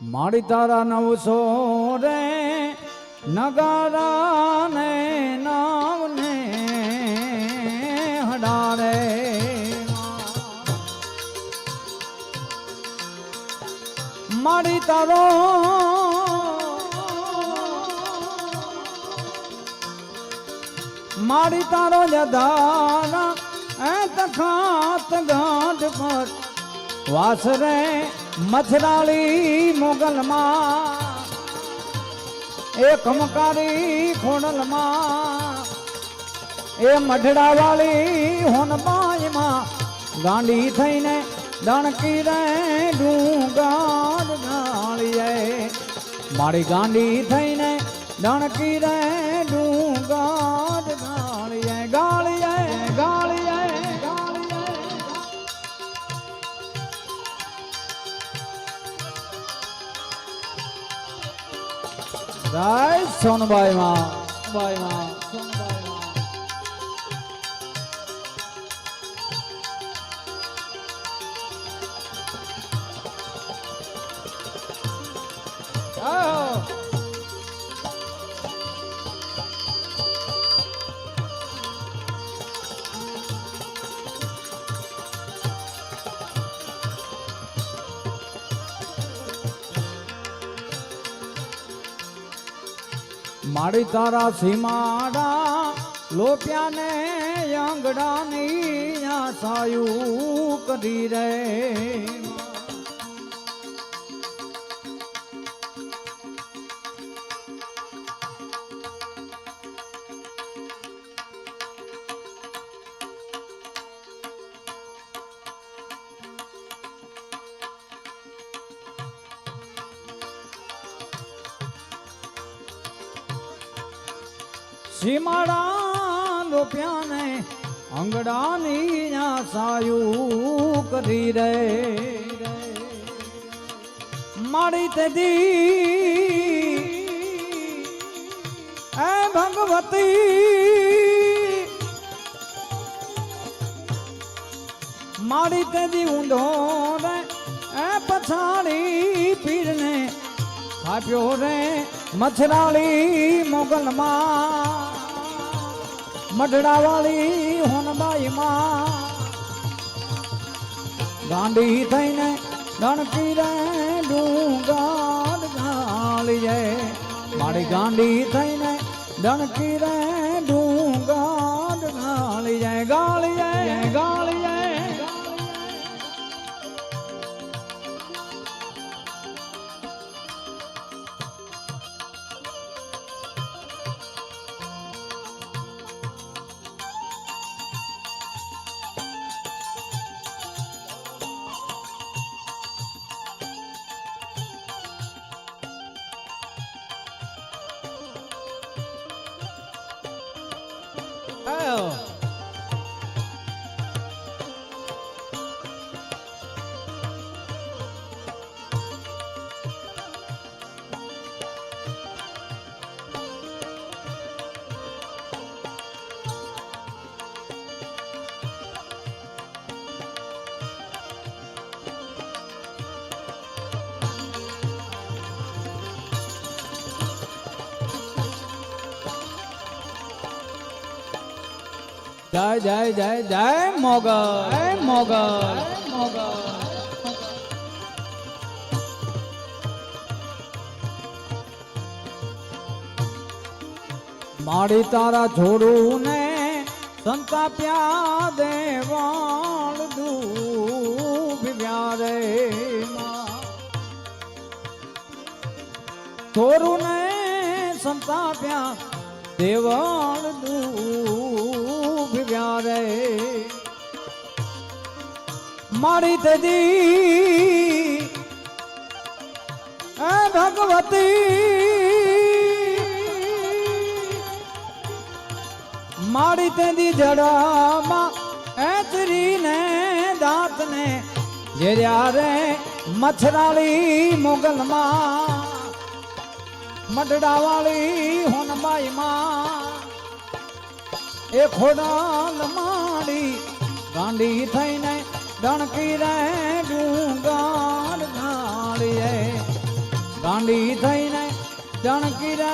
મારી તારા નવસો રે નગારા ને નામ ને હડારે. મારી તારો મારી તારો જદારા એ તખાત ગાંઠ પર વાસ રે. મથરાળી મોગલમાં, એ ખમકારી ખોડલમાં, એ મઢડાવાળી હોનબાઈમાં, ગાંડી થઈને દણકી રે ડુંગાર ગાળીએ. મારી ગાંડી થઈને દણકી રે ડુંગાર જય સોનબાઈ માં બાઈ માં મારી તારા સીમાડા લોપ્યાને આંગડાની આસાયું કરી રે. સીમાડા લોપ્યાને અંગડાની સાયું કરી રે. મારી તેદી એ ભગવતી. મારી તેદી ઊંધો રે, એ પછાડી પીરને આપ્યો રે મછરાળી મોગલમાં. મઢડાવાળી હોનબાઈમાં ગાંડી થઈને ગણકી રે ડુંગાર ગાળીએ. મારી ગાંડી થઈને ડણકી રે જાય ગાળીએ. ગાળીએ. Oh. જય જય જય જય મોગલ જય મોગલ મોગલ. મારી તારા છોડું ને સંતાપ્યા દેવાણ ડૂબ્યા વ્યારે થોરું ને સંતાપ્યા દેવાણ ડૂબ્યા રે મારી તેદી એ ભગવતી, મારી તેની જડામાં એતરીને દાંતને જેર્યા રે મછરાળી મોગલમાં. મઢડાવાળી હોનબાઈમાં એ ખોડાલ માડી ગાંડી થઈને ડણકી રે ડુંગાર ગાળીએ. ગાંડી થઈને ચણકી રે